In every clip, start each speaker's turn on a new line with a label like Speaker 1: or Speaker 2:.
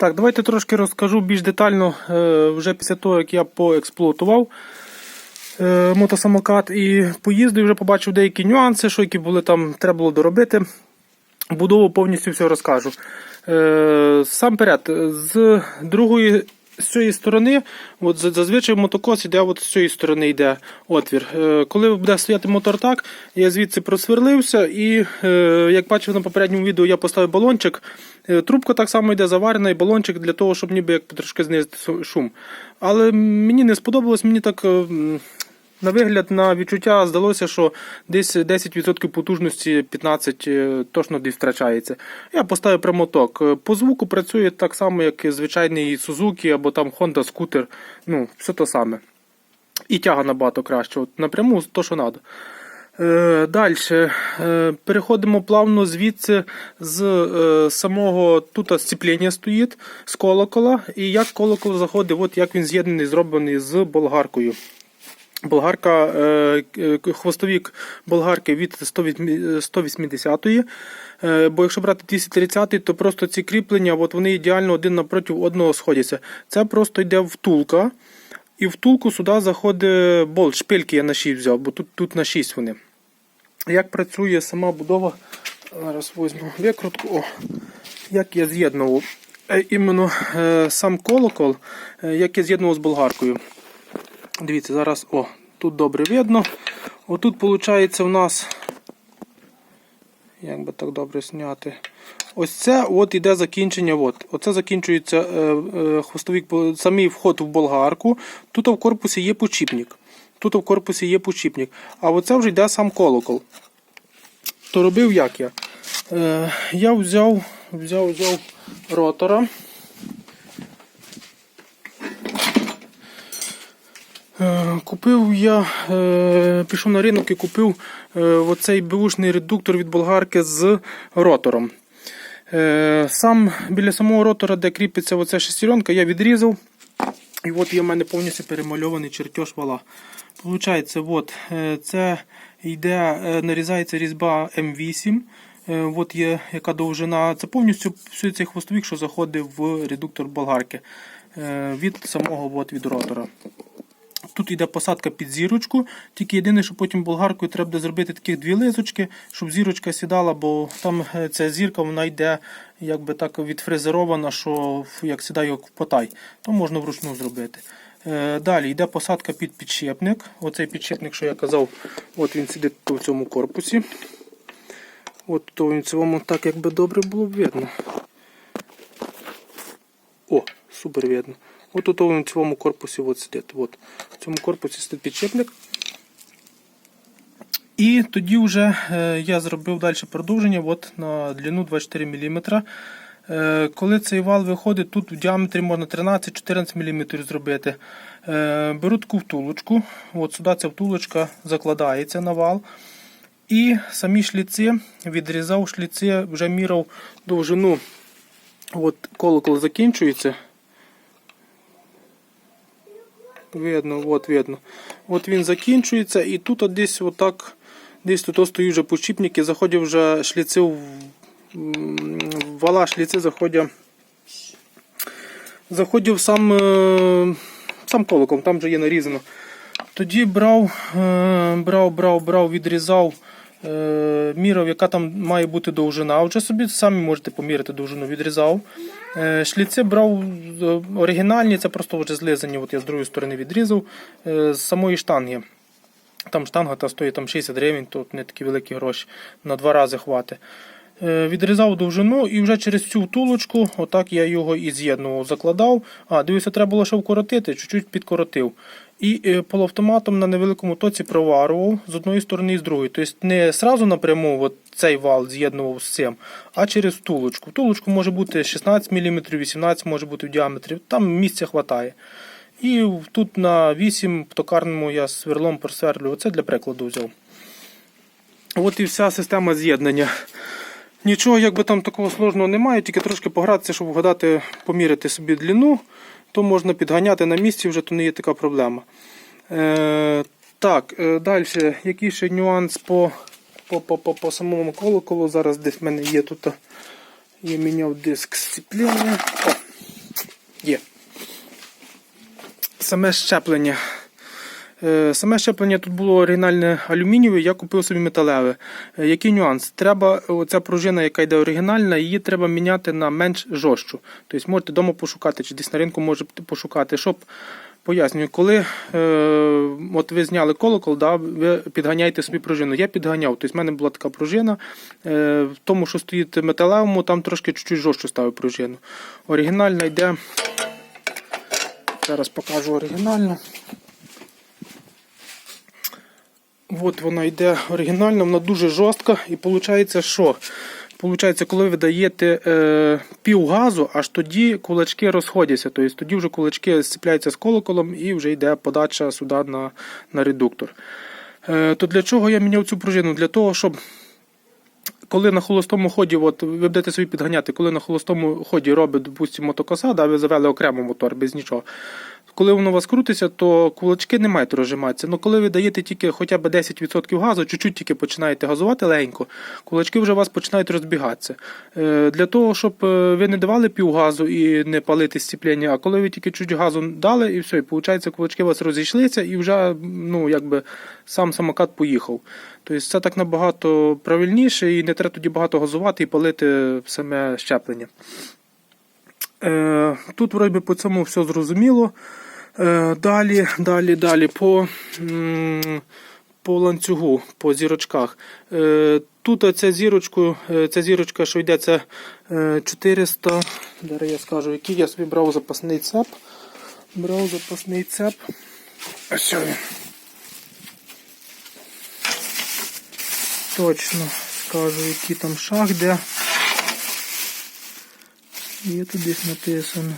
Speaker 1: Так, давайте трошки розкажу більш детально е, вже після того, як я поексплуатував е, мотосамокат і поїздив, вже побачив деякі нюанси, що які були там, треба було доробити. Будову повністю все розкажу. Е, сам перед, з другої з цієї сторони, от за- зазвичай мотокос іде от з цієї сторони йде отвір. Е, коли буде стояти мотор так, я звідси просверлився і, е, як бачив на попередньому відео, я поставив балончик. Е, Трубка так само йде заварена, і балончик для того, щоб ніби як трошки знизити шум. Але мені не сподобалось, мені так. Е, на вигляд, на відчуття здалося, що десь 10% потужності 15 е, точно десь втрачається. Я поставив прямоток. Е, По звуку працює так само, як і звичайний Suzuki або там Honda скутер. Ну, все те саме. І тяга набагато краще. От напряму то, що треба. Е, Далі переходимо плавно звідси з е, самого тут сцеплення стоїть з колокола. І як колокол заходить, от як він з'єднаний, зроблений з болгаркою. Болгарка, е, е, хвостовік болгарки від 180-ї. Е, Бо якщо брати 230 то просто ці кріплення от вони ідеально один напроти одного сходяться. Це просто йде втулка. І втулку сюди заходить болт. Шпильки я на 6 взяв, бо тут, тут на 6 вони. Як працює сама будова, зараз візьму викрутку. О, як я з'єднував е, іменно е, сам колокол, е, як я з'єднував з болгаркою. Дивіться, зараз о, тут добре видно. Отут, виходить, у нас. Як би так добре зняти. Ось це от іде закінчення. От. Оце закінчується е, е, хвостовик, самий вход в болгарку. Тут в корпусі є почіпник. Тут в корпусі є почіпник. А оце вже йде сам колокол. То робив як я? Е, я взяв, взяв, взяв ротора. Купив я, е, пішов на ринок і купив е, оцей бушний редуктор від болгарки з ротором. Е, Сам біля самого ротора, де кріпиться оця шестеренка, я відрізав. І от є в мене повністю перемальований чертеж вала. Получається, от, е, це йде, е, нарізається різьба М8. Е, От є яка довжина. Це повністю всій цей хвостовик, що заходить в редуктор болгарки е, від самого от, від ротора. Тут йде посадка під зірочку, тільки єдине, що потім болгаркою треба буде зробити таких дві лизочки, щоб зірочка сідала, бо там е, ця зірка вона йде якби так відфрезерована, що як сідає як потай, то можна вручну зробити. Е, Далі йде посадка під підшипник. Оцей підшипник, що я казав, от він сидить в цьому корпусі. От то він цьому так якби добре було б видно. О, супер видно. От він в цьому корпусі от сидить. От. В цьому корпусі сидить підшипник. І тоді вже е, я зробив далі продовження от на длину 24 мм. Е, коли цей вал виходить, тут в діаметрі можна 13-14 мм зробити. Е, беру таку втулочку. От сюди ця втулочка закладається на вал. І самі шліці відрізав шліці, вже міряв довжину. От колокол закінчується. Видно, от видно. От він закінчується, і тут от десь отак, десь тут стоїть вже почіпники, заходять вже шліци в вала шліци заходять. заходив сам, е, сам колоком, там вже є нарізано. Тоді брав, е, брав, брав, брав, відрізав, міряв, яка там має бути довжина. Вже собі самі можете поміряти довжину, відрізав. Шліце Шліци брав е, оригінальні, це просто вже злизані. От я з другої сторони відрізав е, з самої штанги. Там штанга та стоїть там 60 гривень, тут не такі великі гроші. На два рази хватить. Е, Відрізав довжину і вже через цю втулочку, отак я його і з'єднував, закладав. А, дивіться, треба було ще вкоротити, чуть-чуть підкоротив. І е, полуавтоматом на невеликому тоці проварував з одної сторони і з другої. Тобто не сразу напряму от цей вал з'єднував з цим, а через втулочку. Втулочку може бути 16 мм, 18 може бути в діаметрі, там місця вистачає. І тут на 8 токарному я сверлом просверлюю. Оце для прикладу взяв. От і вся система з'єднання. Нічого якби там такого сложного немає, тільки трошки погратися, щоб вгадати, поміряти собі длину, то можна підганяти на місці, вже то не є така проблема. Е, так, е, далі, який ще нюанс по, по, по, по, по самому колоколу. Зараз десь в мене є тут. Я міняв диск сцеплення. О. Є. Саме щеплення. Е, Саме щеплення тут було оригінальне алюмінієве, я купив собі металеве. Е, Який нюанс? Треба оця пружина, яка йде оригінальна, її треба міняти на менш жорстчу. Тобто можете вдома пошукати, чи десь на ринку можете пошукати, щоб. Пояснюю, коли е, от ви зняли колокол, да, ви підганяєте собі пружину. Я підганяв, тобто в мене була така пружина. Е, в тому, що стоїть металевому, там трошки чуть-чуть жорстче ставив пружину. Оригінальна йде. Зараз покажу оригінальну. От вона йде оригінальна, вона дуже жорстка. І виходить, що? Получається, коли ви даєте е, пів газу, аж тоді кулачки розходяться. Тобто тоді вже кулачки зцепляються з колоколом і вже йде подача сюди на, на редуктор. Е, то для чого я міняв цю пружину? Для того, щоб коли на холостому ході, от ви будете собі підганяти, коли на холостому ході робить, допустимо, мотокоса, да, ви завели окремо мотор без нічого. Коли воно у вас крутиться, то кулачки не мають розжиматися. Ну коли ви даєте тільки хоча б 10% газу, чуть-чуть тільки починаєте газувати легенько, кулачки вже у вас починають розбігатися. Е, для того, щоб е, ви не давали пів газу і не палити сцеплення, а коли ви тільки чуть газу дали, і все, і виходить, кулачки у вас розійшлися, і вже ну, якби сам самокат поїхав. Тобто це так набагато правильніше і не треба тоді багато газувати і палити саме щеплення. Е, тут вроді по цьому все зрозуміло. Е, далі, далі, далі по, по ланцюгу, по зірочках. Е, тут ця зірочку, е, ця зірочка, що йде, це е, 400. Зараз я скажу, який я собі брав запасний цеп. Брав запасний цеп. Ось він. Точно скажу, який там шаг де. Є тут десь написано.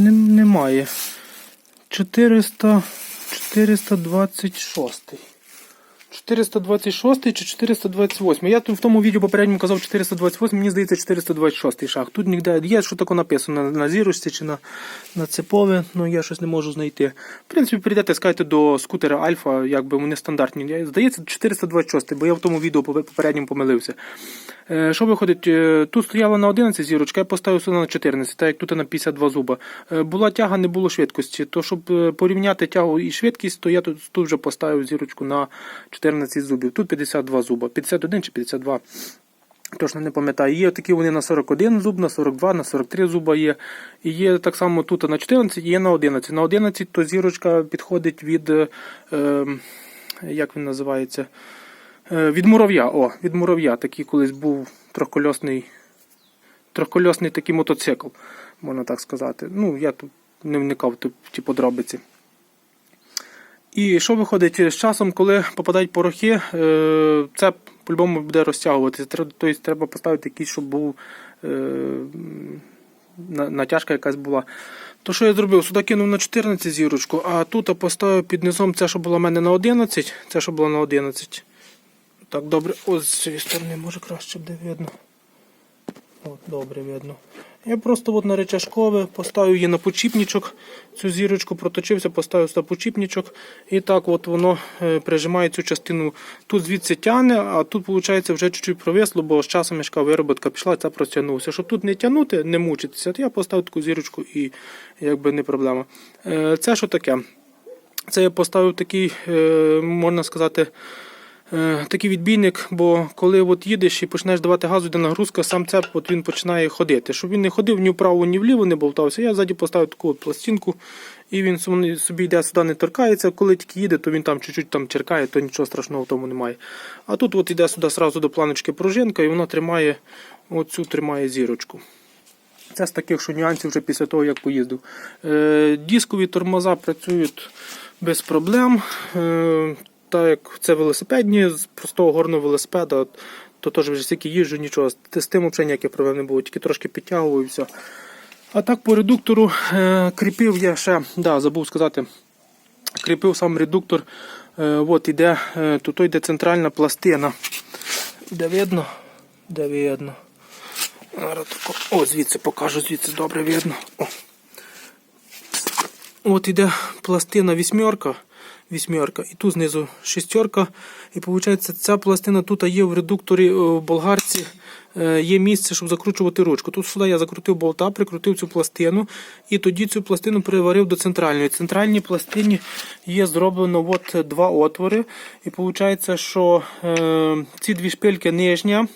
Speaker 1: Немає. 400, 426. 426 чи 428. Я тут в тому відео попередньому казав 428, мені здається 426 шаг. Тут ніде є, що таке написано на, на зірочці чи на, на цепове, ну я щось не можу знайти. В принципі, прийдете, скажете до скутера Альфа, якби вони стандартні. Здається, 426, бо я в тому відео попередньому помилився. Е, Що виходить, е, тут стояла на 11 зірочка, я поставив сюди на 14, так як тут на 52 зуба. Е, Була тяга, не було швидкості. То щоб е, порівняти тягу і швидкість, то я тут, тут вже поставив зірочку на 14 зубів. Тут 52 зуба, 51 чи 52. Точно не пам'ятаю. Є такі вони на 41 зуб, на 42, на 43 зуба є. І є так само тут на 14, і є на 11. На 11 то зірочка підходить від. Е, е, як він називається? Е, Від мурав'я. О, від мурав'я. Такий колись був трьохкольосний, трьохкольосний такий мотоцикл, можна так сказати. Ну, я тут не вникав в ті подробиці. І що виходить з часом, коли попадають порохи, е, це по-любому буде розтягуватися. Тобто треба поставити якийсь, щоб був е, натяжка якась була. То що я зробив? Сюди кинув на 14 зірочку, а тут поставив під низом це, що було в мене на 11, це, що було на 11. Так, добре, ось з цієї сторони, може краще буде видно. От, добре видно. Я просто от на речашкове поставив її на почіпничок, цю зірочку проточився, поставив сюди почіпничок, і так от воно е, прижимає цю частину. Тут звідси тягне, а тут, виходить, вже чуть-чуть провисло, бо з часом мішка вироботка пішла, це простягнувся. Щоб тут не тягнути, не мучитися, то я поставив таку зірочку і якби не проблема. Е, Це що таке? Це я поставив такий, е, можна сказати, такий відбійник, бо коли от їдеш і почнеш давати газу, йде нагрузка, сам цеп от він починає ходити. Щоб він не ходив ні вправо, ні вліво, не болтався. Я ззаді поставив таку от пластинку, і він собі йде сюди, не торкається. Коли тільки їде, то він там чуть-чуть там черкає, то нічого страшного в тому немає. А тут от йде сюди сразу до планочки пружинка, і вона тримає оцю тримає зірочку. Це з таких що нюансів вже після того, як поїздив. Е, дискові тормоза працюють без проблем. Так як це велосипедні, з простого горного велосипеда, то теж вже стільки їжджу, нічого. З тим взагалі ніяких проблем не було, тільки трошки підтягував і все. А так по редуктору е, кріпив я ще, да, забув сказати, кріпив сам редуктор. Е, от іде, е, тут йде центральна пластина. Де видно? Де видно? О, звідси покажу, звідси добре видно. О. От іде пластина вісьмерка. Вісьмерка. І тут знизу шестерка. І виходить, ця пластина тут є в редукторі е, в болгарці. е, Є місце, щоб закручувати ручку. Тут сюди я закрутив болта, прикрутив цю пластину і тоді цю пластину приварив до центральної. В центральній пластині є зроблено от два отвори. І виходить, що е, ці дві шпильки нижня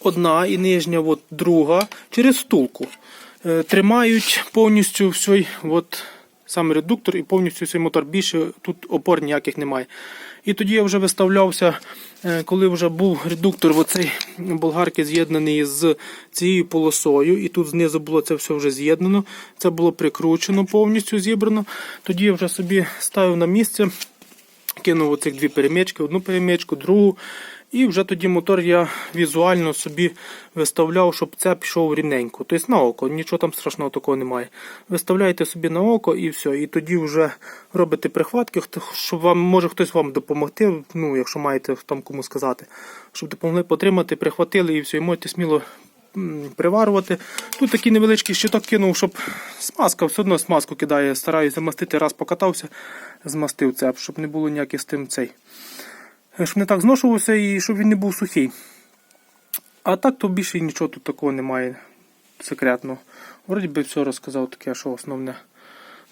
Speaker 1: одна і нижня от друга через втулку. Е, Тримають повністю всій от, саме редуктор і повністю цей мотор. Більше тут опор ніяких немає. І тоді я вже виставлявся, е, коли вже був редуктор в оцей болгарки з'єднаний з цією полосою, і тут знизу було це все вже з'єднано. Це було прикручено, повністю зібрано. Тоді я вже собі ставив на місце кинув оцих дві перемички, одну перемичку, другу. І вже тоді мотор я візуально собі виставляв, щоб це пішов рівненько. Тобто на око, нічого там страшного такого немає. Виставляєте собі на око і все. І тоді вже робите прихватки, щоб вам може хтось вам допомогти, ну, якщо маєте там кому сказати, щоб допомогли потримати, прихватили і все, і можете сміло приварювати. Тут такий невеличкий щиток кинув, щоб смазка, все одно смазку кидає. Стараюся мастити, раз покатався, змастив цеп, щоб не було ніяких з тим цей. Е, Щоб не так зношувався і щоб він не був сухий. А так то більше нічого тут такого немає секретного. Вроді би все розказав таке, що основне.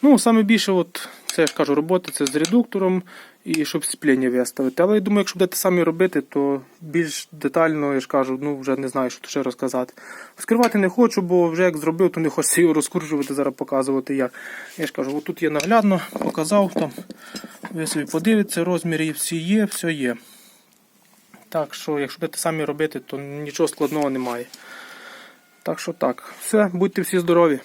Speaker 1: Ну, саме більше, от, це я ж кажу, роботи це з редуктором і щоб сцеплення виставити. Але я думаю, якщо будете самі робити, то більш детально, я ж кажу, ну вже не знаю, що ще розказати. Скривати не хочу, бо вже як зробив, то не хочеться його розкручувати, зараз показувати як. Я ж кажу, от тут є наглядно, показав там. Ви собі подивіться, розміри всі є, все є. Так що, якщо будете самі робити, то нічого складного немає. Так що так, все, будьте всі здорові.